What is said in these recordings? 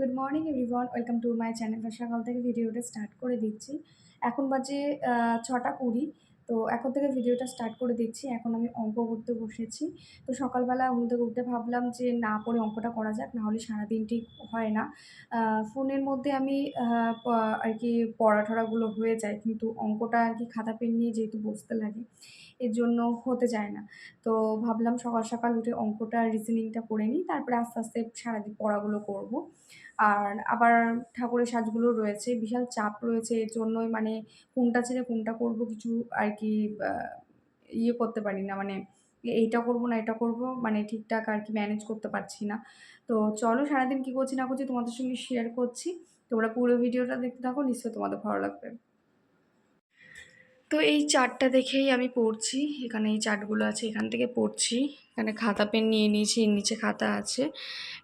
Good morning everyone welcome to my channel সকাল থেকে ভিডিওটা স্টার্ট করে দিচ্ছি। এখন বাজে ছটা কুড়ি। তো এখন থেকে ভিডিওটা স্টার্ট করে দিচ্ছি। এখন আমি অঙ্ক করতে বসেছি। তো সকালবেলা ঘুম থেকে উঠতে ভাবলাম যে, না পড়ে অঙ্কটা করা যাক নাহলে সারাদিন ঠিক হয় না। ফোনের মধ্যে আমি আর কি পড়া টড়াগুলো হয়ে যায়, কিন্তু অঙ্কটা আর কি খাতা, পেন নিয়ে যেহেতু বসতে লাগে, এর জন্য হতে যায় না। তো ভাবলাম সকাল সকাল উঠে অঙ্কটা রিজনিংটা করে নিই। তারপরে আস্তে আস্তে সারাদিন পড়াগুলো করব। আর আবার ঠাকুরের সাজগুলো রয়েছে, বিশাল চাপ রয়েছে এর জন্যই মানে কোনটা ছেড়ে কোনটা করব কিছু আর কি ইয়ে করতে পারি না। মানে এইটা করব না, এটা করব মানে ঠিকঠাক আর কি ম্যানেজ করতে পারছি না। তো চলো সারাদিন কী করছি না করছি তোমাদের সঙ্গে শেয়ার করছি। তোমরা পুরো ভিডিওটা দেখতে থাকো, নিশ্চয়ই তোমাদের ভালো লাগবে। তো এই চার্টটা দেখেই আমি পড়ছি। এখানে এই চার্টগুলো আছে, এখান থেকে পড়ছি। এখানে খাতা পেন নিয়ে নিয়েছি, এর নিচে খাতা আছে।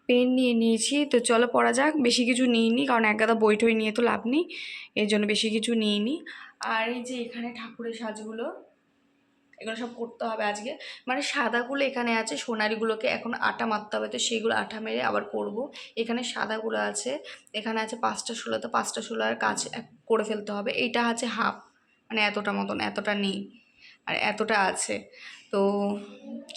পেন নিয়ে নিয়েছি। তো চলো পড়া যাক, বেশি কিছু নিইনি, কারণ এক গাদা বই টই নিয়ে তো লাভ নেই। এর জন্য বেশি কিছু নিইনি। আর এই যে এখানে ঠাকুরের সাজগুলো, এগুলো সব করতে হবে আজকে। মানে সাদাগুলো এখানে আছে সোনারিগুলোকে এখন আটা মারতে হবে, তো সেইগুলো আটা মেরে আবার করব। এখানে সাদাগুলো আছে, এখানে আছে পাঁচটা ষোলো, তো পাঁচটা ষোলোর কাজ করে ফেলতে হবে। এইটা আছে হাফ। মানে এতটা মতন, এতটা নেই আর এতটা আছে। তো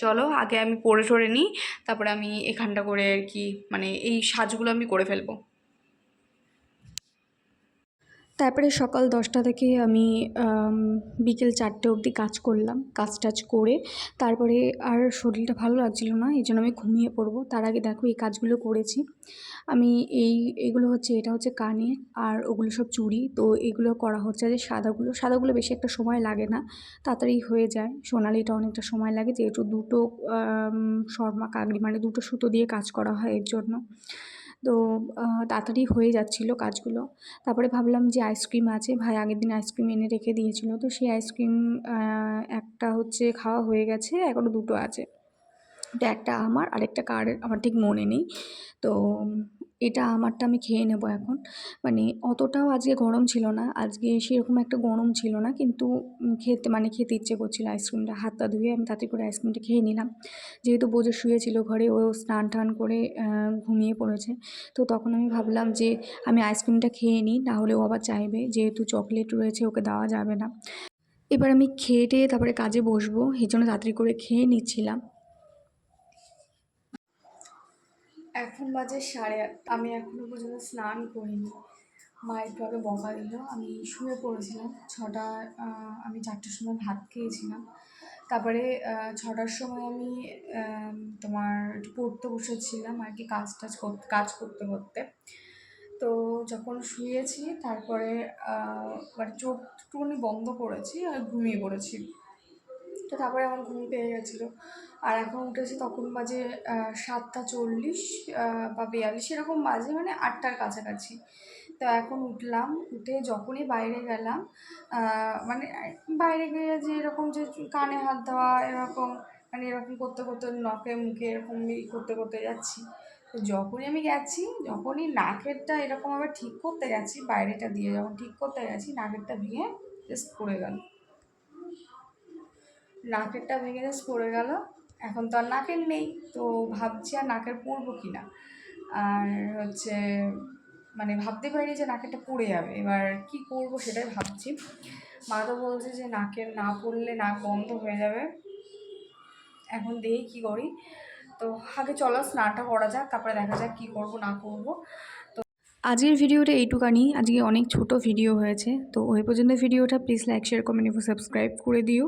চলো আগে আমি পড়ে টরে নিই, তারপরে আমি এখানটা করে আর কি মানে এই সাজগুলো আমি করে ফেলব। তারপরে সকাল দশটা থেকে আমি বিকেল চারটে অবধি কাজ করলাম, কাজ টাজ করে তারপরে আর শরীরটা ভালো লাগছিল না, এই জন্য আমি ঘুমিয়ে পড়ব। তার আগে দেখো এই কাজগুলো করেছি। আমি এই, এগুলো হচ্ছে, এটা হচ্ছে কানে আর ওগুলো সব চুড়ি তো এগুলো করা হচ্ছে যে সাদাগুলো সাদাগুলো বেশি একটা সময় লাগে না, তাড়াতাড়ি হয়ে যায়। সোনালিটা অনেকটা সময় লাগে, যেহেতু দুটো শর্মা কাগড়ি মানে দুটো সুতো দিয়ে কাজ করা হয় এর জন্য। তো তাড়াতাড়ি হয়ে যাচ্ছিল কাজগুলো। তারপরে ভাবলাম যে আইসক্রিম আছে, ভাই আগের দিন আইসক্রিম এনে রেখে দিয়েছিলো। তো সেই আইসক্রিম একটা হচ্ছে খাওয়া হয়ে গেছে এখনও দুটো আছে। একটা আমার, আরেকটা কার, আমার ঠিক মনে নেই। তো এটা আমারটা আমি খেয়ে নেব এখন। মানে অতটাও আজকে গরম ছিল না, আজকে সেরকম একটা গরম ছিল না, কিন্তু খেতে মানে খেতে ইচ্ছে করছিল আইসক্রিমটা, হাতটা ধুয়ে আমি তাতে করে আইসক্রিমটা খেয়ে নিলাম। যেহেতু বোঝো শুয়েছিল ঘরে, ও স্নান টান করে ঘুমিয়ে পড়েছে। তো তখন আমি ভাবলাম যে আমি আইসক্রিমটা খেয়ে নিই না হলে ও আবার চাইবে। যেহেতু চকলেট রয়েছে, ওকে দেওয়া যাবে না। এবার আমি খেয়ে টেয়ে তারপরে কাজে বসবো, এই জন্য তাড়াতাড়ি করে খেয়ে নিচ্ছিলাম। এখন বাজে সাড়ে আটটা। আমি এখনও পর্যন্ত স্নান করিনি। মা একটু আগে বকা দিল। আমি শুয়ে পড়েছিলাম। ছটা আমি চারটের সময় ভাত খেয়েছিলাম। তারপরে ছটার সময় আমি তোমার একটু পড়তে বসেছিলাম আর কি কাজ টাজ করতে কাজ করতে করতে। তো যখন শুয়েছি, তারপরে মানে চোখ একটুখানি বন্ধ করেছি আর ঘুমিয়ে পড়েছি। তো তারপরে আমার ঘুম পেয়ে গেছিল। আর এখন উঠেছি তখন বাজে সাতটা চল্লিশ বা বিয়াল্লিশ, এরকম বাজে মানে আটটার কাছাকাছি। তো এখন উঠলাম, উঠে যখনই বাইরে গেলাম মানে বাইরে গিয়ে যে এরকম যে কানে হাত দেওয়া, এরকম মানে এরকম করতে করতে নখে, মুখে এরকম করতে করতে যাচ্ছি। তো যখনই আমি গেছি, যখনই নাকেরটা এরকম আবার ঠিক করতে গেছি, বাইরেটা দিয়ে যখন ঠিক করতে গেছি, নাকেরটা ভেঙে জাস্ট পড়ে গেল। নাকেরটা ভেঙে জাস্ট পড়ে গেল। এখন তো আর নাকের নেই, তো ভাবছি আর নাকের পরবো কি না। আর হচ্ছে মানে ভাবতে পারি যে নাকেরটা পড়ে যাবে। এবার কি করব সেটাই ভাবছি। মা তো বলছে যে নাকের না পড়লে নাক বন্ধ হয়ে যাবে। এখন দেখি কী করি। তো আগে চলো স্নানটা করা যাক, তারপরে দেখা যাক কী করব না করব। আজকের ভিডিওটা এইটুকানি। আজকে অনেক ছোট ভিডিও হয়েছে, তো ওই পর্যন্ত ভিডিওটা প্লিজ লাইক শেয়ার কমেন্ট এবং সাবস্ক্রাইব করে দিও।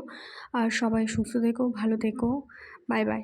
আর সবাই সুস্থ থেকো, ভালো থেকো। Bye bye